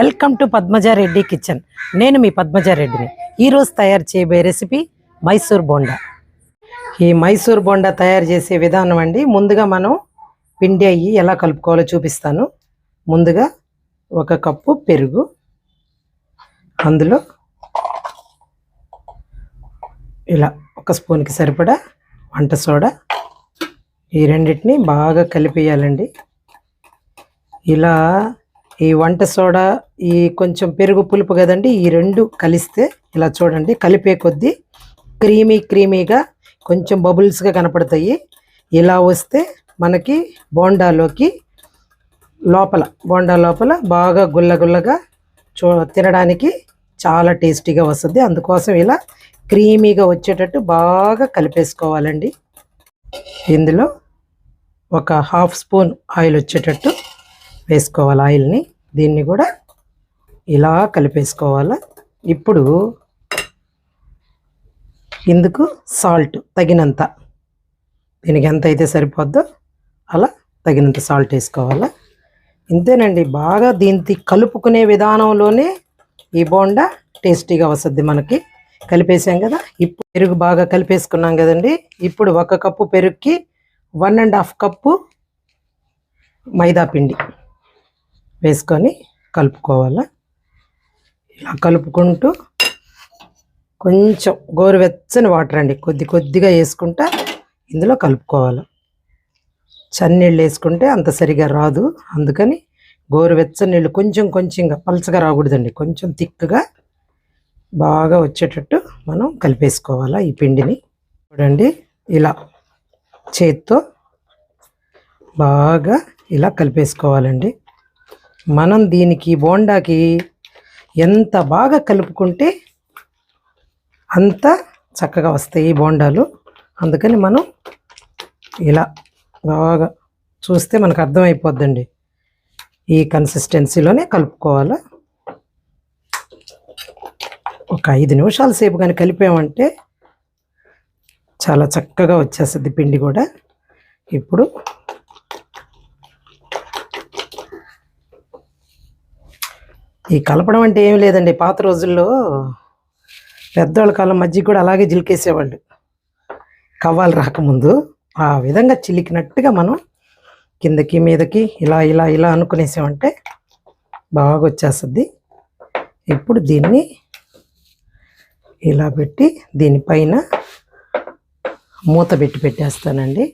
Welcome to Padmaja Reddy kitchen. నేను మీ పద్మజారెడ్డిని ఈరోజు తయారు చేయబోయే రెసిపీ మైసూర్ బోండా. ఈ మైసూర్ బోండా తయారు చేసే విధానం అండి ముందుగా మనం పిండి అయ్యి ఎలా కలుపుకోవాలో చూపిస్తాను. ముందుగా ఒక కప్పు పెరుగు అందులో ఇలా ఒక స్పూన్కి సరిపడా వంట సోడా ఈ రెండింటిని బాగా కలిపేయాలండి. ఇలా ఈ వంట సోడా ఈ కొంచెం పెరుగు పులుపు కదండి ఈ రెండు కలిస్తే ఇలా చూడండి కలిపే కొద్దీ క్రీమీ క్రీమీగా కొంచెం బబుల్స్గా కనపడతాయి. ఇలా వస్తే మనకి బోండాలోకి లోపల బోండా లోపల బాగా గుల్లగుల్లగా చూ తినడానికి చాలా టేస్టీగా వస్తుంది. అందుకోసం ఇలా క్రీమీగా వచ్చేటట్టు బాగా కలిపేసుకోవాలండి. ఇందులో ఒక హాఫ్ స్పూన్ ఆయిల్ వచ్చేటట్టు వేసుకోవాలి ఆయిల్ని. దీన్ని కూడా ఇలా కలిపేసుకోవాలి. ఇప్పుడు ఇందుకు సాల్ట్ తగినంత. దీనికి ఎంత అయితే సరిపోద్దో అలా తగినంత సాల్ట్ వేసుకోవాలి. ఇంతేనండి బాగా దీనికి కలుపుకునే విధానంలోనే ఈ బోండా టేస్టీగా వస్తుంది మనకి. కలిపేసాం కదా ఇప్పుడు పెరుగు బాగా కలిపేసుకున్నాం కదండి. ఇప్పుడు ఒక cup పెరుగుకి one and half cup maida పిండి. వేసుకొని కలుపుకోవాలి. ఇలా కలుపుకుంటూ కొంచెం గోరువెచ్చని వాటర్ అండి కొద్ది కొద్దిగా వేసుకుంటా ఇందులో కలుపుకోవాలి. చన్నీళ్ళు వేసుకుంటే అంత సరిగా రాదు అందుకని గోరువెచ్చని నీళ్ళు కొంచెం కొంచెంగా పలచగా రాకూడదండి కొంచెం థిక్గా బాగా వచ్చేటట్టు మనం కలిపేసుకోవాలా ఈ పిండిని. చూడండి ఇలా చేత్తో బాగా ఇలా కలిపేసుకోవాలండి. మనం దీనికి బోండాకి ఎంత బాగా కలుపుకుంటే అంత చక్కగా వస్తాయి ఈ బోండాలు. అందుకని మనం ఇలా బాగా చూస్తే మనకు అర్థమైపోద్దండి. ఈ కన్సిస్టెన్సీలోనే కలుపుకోవాలి? ఒక ఐదు నిమిషాల సేపు కానీ కలిపామంటే చాలా చక్కగా వచ్చేస్తుంది పిండి కూడా. ఇప్పుడు ఈ కలపడం అంటే ఏం లేదండి. పాత రోజుల్లో పెద్దవాళ్ళ కాలం మధ్య కూడా అలాగే జిలికేసేవాళ్ళు. కవ్వాలు రాకముందు ఆ విధంగా చిలికినట్టుగా మనం కిందకి మీదకి ఇలా ఇలా ఇలా అనుకునేసామంటే బాగా వచ్చేస్తుంది. ఇప్పుడు దీన్ని ఇలా పెట్టి దీనిపైన మూత పెట్టి పెట్టేస్తానండి.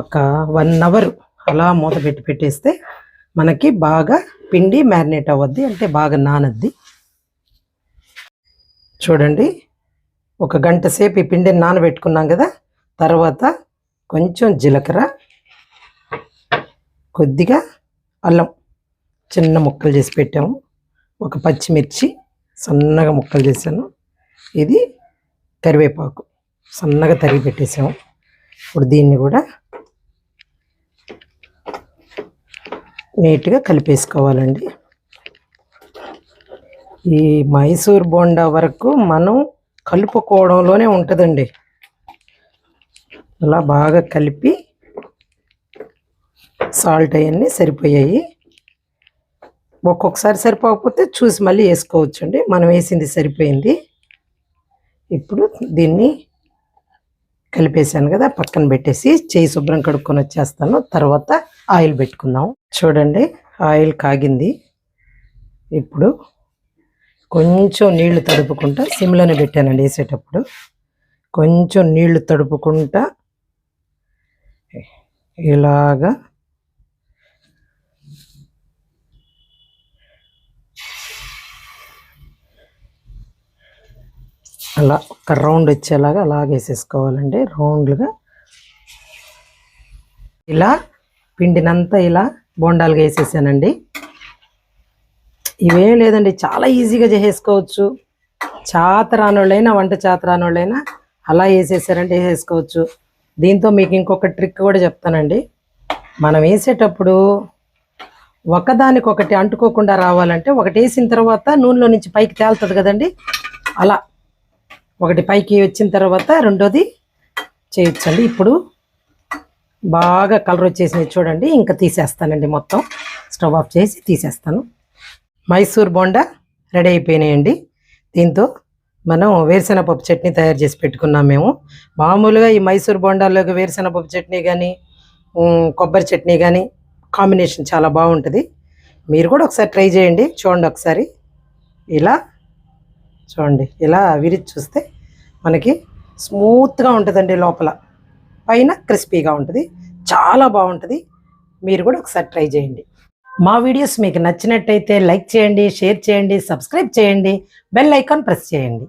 ఒక వన్ అవర్ అలా మూత పెట్టి పెట్టేస్తే మనకి బాగా పిండి మ్యారినేట్ అవ్వద్ది అంటే బాగా నానద్ది. చూడండి ఒక గంట సేపు ఈ పిండిని నానబెట్టుకున్నాం కదా తర్వాత కొంచెం జీలకర్ర కొద్దిగా అల్లం చిన్న ముక్కలు చేసి పెట్టాము. ఒక పచ్చిమిర్చి సన్నగా ముక్కలు చేశాను. ఇది కరివేపాకు సన్నగా తరిగి పెట్టేసాము. ఇప్పుడు దీన్ని కూడా నీట్గా కలిపేసుకోవాలండి. ఈ మైసూర్ బోండా వరకు మనం కలుపుకోవడంలోనే ఉంటుందండి. అలా బాగా కలిపి సాల్ట్ అవన్నీ సరిపోయాయి. ఒక్కొక్కసారి సరిపోకపోతే చూసి మళ్ళీ వేసుకోవచ్చు అండి మనం వేసింది సరిపోయింది. ఇప్పుడు దీన్ని కలిపేసాను కదా పక్కన పెట్టేసి చేయి శుభ్రం కడుక్కొని వచ్చేస్తాను. తర్వాత ఆయిల్ పెట్టుకుందాం. చూడండి ఆయిల్ కాగింది. ఇప్పుడు కొంచెం నీళ్ళు తడుపుకుంటా సిమ్లోనే పెట్టానండి వేసేటప్పుడు. కొంచెం నీళ్ళు తడుపుకుంటా ఇలాగా అలా ఒక రౌండ్ వచ్చేలాగా అలాగే వేసేసుకోవాలండి. రౌండ్లుగా ఇలా పిండినంతా ఇలా బోండాలుగా వేసేసానండి. ఇవేం లేదండి చాలా ఈజీగా చేసేసుకోవచ్చు. చాత రానోళ్ళైనా వంట చాత రానోళ్ళైనా అలా వేసేసారంటే వేసేసుకోవచ్చు. దీంతో మీకు ఇంకొక ట్రిక్ కూడా చెప్తానండి. మనం వేసేటప్పుడు ఒకదానికొకటి అంటుకోకుండా రావాలంటే ఒకటి వేసిన తర్వాత నూనెలో నుంచి పైకి తేలుతుంది కదండి. అలా ఒకటి పైకి వచ్చిన తర్వాత రెండోది చేయొచ్చండి. ఇప్పుడు బాగా కలర్ వచ్చేసినవి చూడండి. ఇంకా తీసేస్తానండి మొత్తం. స్టవ్ ఆఫ్ చేసి తీసేస్తాను. మైసూర్ బోండా రెడీ అయిపోయినాయండి. దీంతో మనం వేరుశెనగపప్పు చట్నీ తయారు చేసి పెట్టుకున్నాం మేము. మామూలుగా ఈ మైసూర్ బోండాల్లోకి వేరుశెనగపప్పు చట్నీ కానీ కొబ్బరి చట్నీ కానీ కాంబినేషన్ చాలా బాగుంటుంది. మీరు కూడా ఒకసారి ట్రై చేయండి. చూడండి ఒకసారి. ఇలా చూడండి ఇలా విరిచి చూస్తే మనకి స్మూత్గా ఉంటుందండి లోపల. పైన క్రిస్పీగా ఉంటుంది. చాలా బాగుంటుంది. మీరు కూడా ఒకసారి ట్రై చేయండి. మా వీడియోస్ మీకు నచ్చినట్టయితే లైక్ చేయండి షేర్ చేయండి సబ్స్క్రైబ్ చేయండి బెల్ ఐకాన్ ప్రెస్ చేయండి.